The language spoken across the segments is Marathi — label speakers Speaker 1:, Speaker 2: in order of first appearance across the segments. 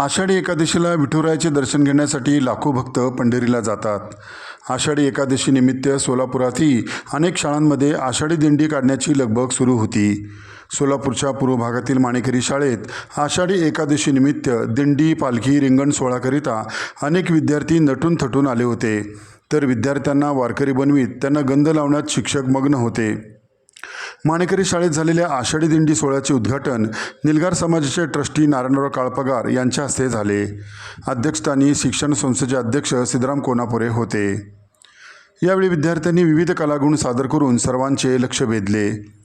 Speaker 1: आषाढी एकादशीला विठुरायाचे दर्शन घेण्यासाठी लाखो भक्त पंढरीला जातात. आषाढी एकादशी निमित्त सोलापुरातही अनेक शाळांमध्ये आषाढी दिंडी काढण्याची लगबग सुरू होती. सोलापूरच्या पूर्व भागातील माणेकरी शाळेत आषाढी एकादशी निमित्त दिंडी पालखी रिंगण सोहळाकरिता अनेक विद्यार्थी नटून थटून आले होते. तर विद्यार्थ्यांना वारकरी बनवीत त्यांना गंध लावण्यात शिक्षक मग्न होते. माणेकरी शाळेत झालेल्या आषाढी दिंडी सोहळ्याचे उद्घाटन निलगार समाजाचे ट्रस्टी नारायणराव काळपगार यांच्या हस्ते झाले. अध्यक्षस्थानी शिक्षण संस्थेचे अध्यक्ष सिद्धराम कोनापुरे होते. यावेळी विद्यार्थ्यांनी विविध कलागुण सादर करून सर्वांचे लक्ष वेधले.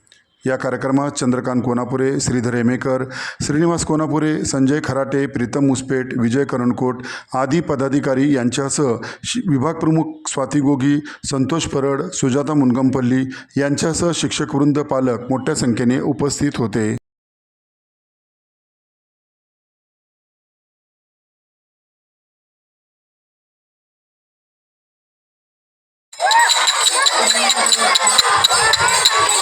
Speaker 1: या कार्यक्रमात चंद्रकांत कोनापुरे श्रीधर हेमेकर श्रीनिवास कोनापुरे संजय खराटे प्रीतम मुसपेट विजय करणकोट आदी पदाधिकारी यांच्यासह शि विभाग प्रमुख स्वाती गोगी संतोष परड सुजाता मुनगमपल्ली यांच्यासह शिक्षकवृंद पालक मोठ्या संख्येने उपस्थित होते.